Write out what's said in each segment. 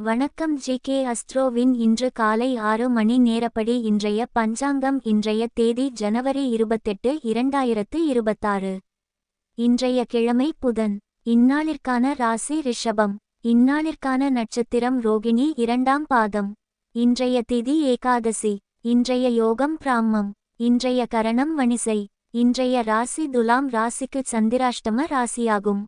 வணக்கம் G K அஸ்ட்ரோவின் இன்று காலை ஆறு மணி நேரப்படி இன்றைய பஞ்சாங்கம் இன்றைய தேதி ஜனவரி இருபத்தெட்டு இரண்டாயிரத்து இருபத்தாறு. இன்றைய கிழமை புதன். இந்நாளிற்கான ராசி ரிஷபம். இந்நாளிற்கான நட்சத்திரம் ரோகிணி இரண்டாம் பாதம். இன்றைய திதி ஏகாதசி. இன்றைய யோகம் பிராமம் இன்றைய கரணம் வணிசை. இன்றைய ராசி துலாம் ராசிக்கு சந்திராஷ்டம ராசியாகும்.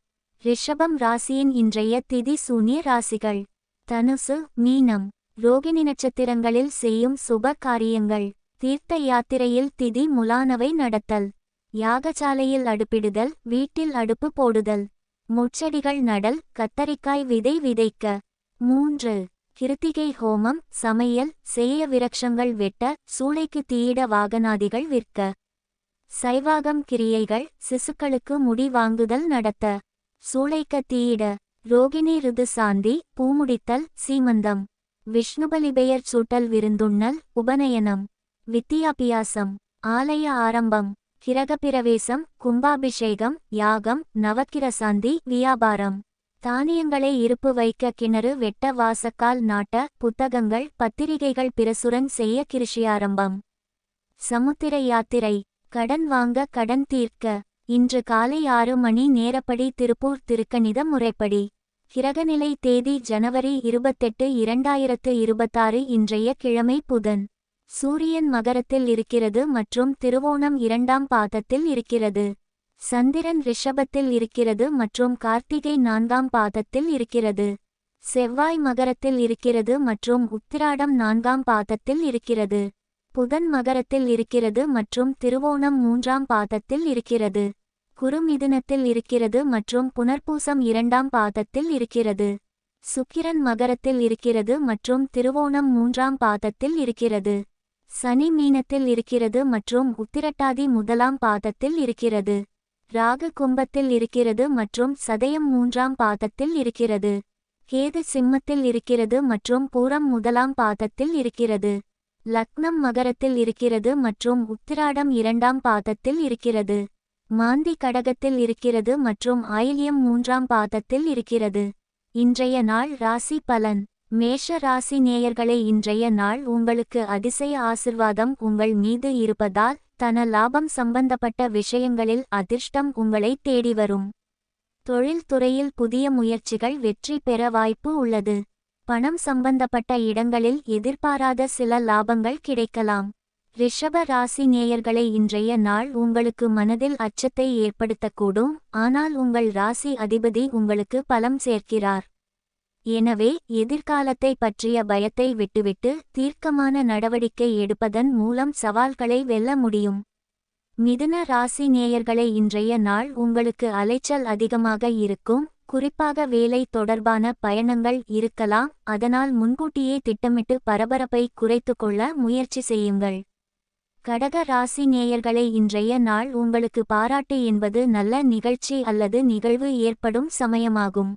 ரிஷபம் ராசியின் இன்றைய திதி சூன்ய ராசிகள். தனுசு மீனம் ரோகிணி நட்சத்திரங்களில் செய்யும் சுப காரியங்கள் தீர்த்த யாத்திரையில் திதி முலானவை நடத்தல் யாகசாலையில் அடுப்பிடுதல் வீட்டில் அடுப்பு போடுதல் முச்செடிகள் நடல் கத்தரிக்காய் விதை விதைக்க. மூன்று கிருத்திகை ஹோமம் சமையல் செய்ய விரக்ஷங்கள் வெட்ட சூளைக்கு தீயிட வாகனாதிகள் விற்க. சைவாகம் கிரியைகள் சிசுக்களுக்கு முடி வாங்குதல் நடத்த. சூளைக்க தீயிட ரோகிணி ருது சாந்தி பூமுடித்தல் சீமந்தம். விஷ்ணுபலி பெயர் சூட்டல் விருந்துண்ணல் உபநயனம். வித்தியாபியாசம். ஆலய ஆரம்பம். கிரகப்பிரவேசம் கும்பாபிஷேகம் யாகம் நவக்கிரசாந்தி வியாபாரம். தானியங்களை இருப்பு வைக்க கிணறு வெட்ட வாசக்கால் நாட்ட புத்தகங்கள் பத்திரிகைகள் பிரசுரன் செய்ய கிருஷி ஆரம்பம். சமுத்திர யாத்திரை. கடன் வாங்க கடன் தீர்க்க. இன்று காலை ஆறு மணி நேரப்படி திருப்பூர் திருக்கணித முறைப்படி. கிரகநிலை தேதி ஜனவரி இருபத்தெட்டு இரண்டாயிரத்து இருபத்தாறு இன்றைய கிழமை புதன். சூரியன் மகரத்தில் இருக்கிறது மற்றும் திருவோணம் இரண்டாம் பாதத்தில் இருக்கிறது. சந்திரன் ரிஷபத்தில் இருக்கிறது மற்றும் கார்த்திகை நான்காம் பாதத்தில் இருக்கிறது. செவ்வாய் மகரத்தில் இருக்கிறது மற்றும் உத்திராடம் நான்காம் பாதத்தில் இருக்கிறது. புதன் மகரத்தில் இருக்கிறது மற்றும் திருவோணம் மூன்றாம் பாதத்தில் இருக்கிறது. குறுமிதுனத்தில் இருக்கிறது மற்றும் புனர்பூசம் இரண்டாம் பாதத்தில் இருக்கிறது. சுக்கிரன் மகரத்தில் இருக்கிறது மற்றும் திருவோணம் மூன்றாம் பாதத்தில் இருக்கிறது. சனி மீனத்தில் இருக்கிறது மற்றும் உத்திரட்டாதி முதலாம் பாதத்தில் இருக்கிறது. ராகு கும்பத்தில் இருக்கிறது மற்றும் சதயம் மூன்றாம் பாதத்தில் இருக்கிறது. கேது சிம்மத்தில் இருக்கிறது மற்றும் பூரம் முதலாம் பாதத்தில் இருக்கிறது. லக்னம் மகரத்தில் இருக்கிறது மற்றும் உத்திராடம் இரண்டாம் பாதத்தில் இருக்கிறது. மாந்தி கடகத்தில் இருக்கிறது மற்றும் ஆயில்யம் மூன்றாம் பாதத்தில் இருக்கிறது. இன்றைய நாள் ராசி பலன். மேஷ ராசி நேயர்களே இன்றைய நாள் உங்களுக்கு அதிசய ஆசிர்வாதம் உங்கள் மீது இருப்பதால் தன லாபம் சம்பந்தப்பட்ட விஷயங்களில் அதிர்ஷ்டம் உங்களை தேடி வரும். தொழில்துறையில் புதிய முயற்சிகள் வெற்றி பெற வாய்ப்பு உள்ளது. பணம் சம்பந்தப்பட்ட இடங்களில் எதிர்பாராத சில லாபங்கள் கிடைக்கலாம். ரிஷப ராசி நேயர்களை இன்றைய நாள் உங்களுக்கு மனதில் அச்சத்தை ஏற்படுத்தக்கூடும். ஆனால் உங்கள் ராசி அதிபதி உங்களுக்கு பலம் சேர்க்கிறார். எனவே எதிர்காலத்தை பற்றிய பயத்தை விட்டுவிட்டு தீர்க்கமான நடவடிக்கை எடுப்பதன் மூலம் சவால்களை வெல்ல முடியும். மிதுன ராசி நேயர்களை இன்றைய நாள் உங்களுக்கு அலைச்சல் அதிகமாக இருக்கும். குறிப்பாக வேலை தொடர்பான பயணங்கள் இருக்கலாம். அதனால் முன்கூட்டியே திட்டமிட்டு பரபரப்பை குறைத்துக்கொள்ள முயற்சி செய்யுங்கள். கடக ராசி நேயர்களை இன்றைய நாள் உங்களுக்கு பாராட்டு என்பது நல்ல நிகழ்ச்சி அல்லது நிகழ்வு ஏற்படும் சமயமாகும்.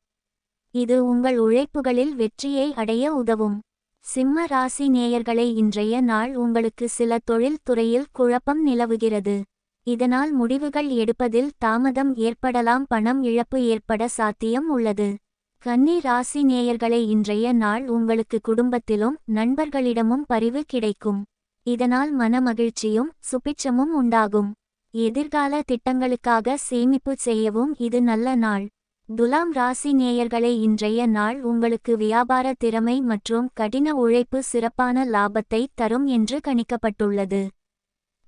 இது உங்கள் உழைப்புகளில் வெற்றியை அடைய உதவும். சிம்ம ராசி நேயர்களை இன்றைய நாள் உங்களுக்கு சில தொழில் துறையில் குழப்பம் நிலவுகிறது. இதனால் முடிவுகள் எடுப்பதில் தாமதம் ஏற்படலாம் பணம் இழப்பு ஏற்பட சாத்தியம் உள்ளது. கன்னி ராசி நேயர்களை இன்றைய நாள் உங்களுக்கு குடும்பத்திலும் நண்பர்களிடமும் பரிவு கிடைக்கும். இதனால் மனமகிழ்ச்சியும் சுபிட்சமும் உண்டாகும். எதிர்கால திட்டங்களுக்காக சேமிப்பு செய்யவும் இது நல்ல நாள். துலாம் ராசி நேயர்களே இன்றைய நாள் உங்களுக்கு வியாபார திறமை மற்றும் கடின உழைப்பு சிறப்பான லாபத்தை தரும் என்று கணிக்கப்பட்டுள்ளது.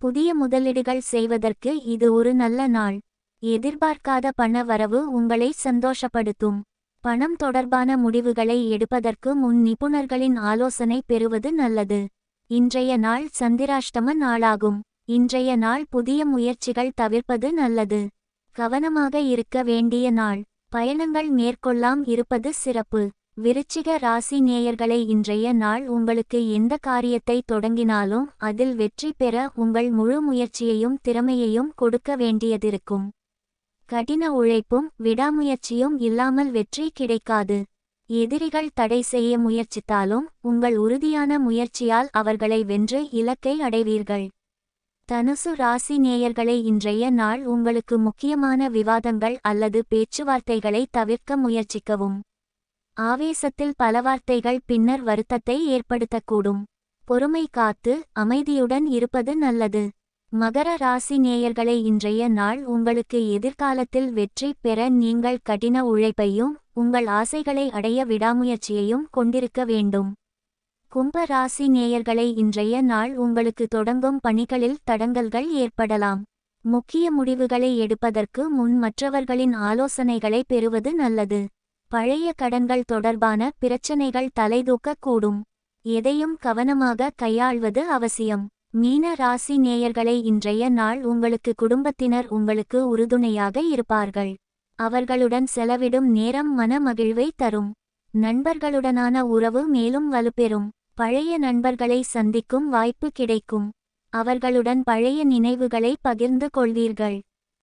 புதிய முதலீடுகள் செய்வதற்கு இது ஒரு நல்ல நாள். எதிர்பார்க்காத பண வரவு உங்களை சந்தோஷப்படுத்தும். பணம் தொடர்பான முடிவுகளை எடுப்பதற்கு முன் நிபுணர்களின் ஆலோசனை பெறுவது நல்லது. இன்றைய நாள் சந்திராஷ்டம நாளாகும். இன்றைய நாள் புதிய முயற்சிகள் தவிர்ப்பது நல்லது. கவனமாக இருக்க வேண்டிய நாள். பயணங்கள் மேற்கொள்ளாம் இருப்பது சிறப்பு. விருச்சிக ராசி நேயர்களை இன்றைய நாள் உங்களுக்கு எந்த காரியத்தை தொடங்கினாலும் அதில் வெற்றி பெற உங்கள் முழு முயற்சியையும் திறமையையும் கொடுக்க வேண்டியதிருக்கும். கடின உழைப்பும் விடாமுயற்சியும் இல்லாமல் வெற்றி கிடைக்காது. எதிரிகள் தடை செய்ய முயற்சித்தாலும் உங்கள் உறுதியான முயற்சியால் அவர்களை வென்று இலக்கை அடைவீர்கள். தனுசு ராசி நேயர்களை இன்றைய நாள் உங்களுக்கு முக்கியமான விவாதங்கள் அல்லது பேச்சுவார்த்தைகளை தவிர்க்க முயற்சிக்கவும். ஆவேசத்தில் பல வார்த்தைகள் பின்னர் வருத்தத்தை ஏற்படுத்தக்கூடும். பொறுமை காத்து அமைதியுடன் இருப்பது நல்லது. மகர ராசி நேயர்களை இன்றைய நாள் உங்களுக்கு எதிர்காலத்தில் வெற்றி பெற நீங்கள் கடின உழைப்பையும் உங்கள் ஆசைகளை அடைய விடாமுயற்சியையும் கொண்டிருக்க வேண்டும். கும்ப ராசி நேயர்களை இன்றைய நாள் உங்களுக்கு தொடங்கும் பணிகளில் தடங்கல்கள் ஏற்படலாம். முக்கிய முடிவுகளை எடுப்பதற்கு முன் மற்றவர்களின் ஆலோசனைகளை பெறுவது நல்லது. பழைய கடன்கள் தொடர்பான பிரச்சனைகள் தலைதூக்கக்கூடும். எதையும் கவனமாக கையாள்வது அவசியம். மீன ராசி நேயர்களை இன்றைய நாள் உங்களுக்கு குடும்பத்தினர் உங்களுக்கு உறுதுணையாக இருப்பார்கள். அவர்களுடன் செலவிடும் நேரம் மன மகிழ்வை தரும். நண்பர்களுடனான உறவு மேலும் வலுப்பெறும். பழைய நண்பர்களை சந்திக்கும் வாய்ப்பு கிடைக்கும். அவர்களுடன் பழைய நினைவுகளை பகிர்ந்து கொள்வீர்கள்.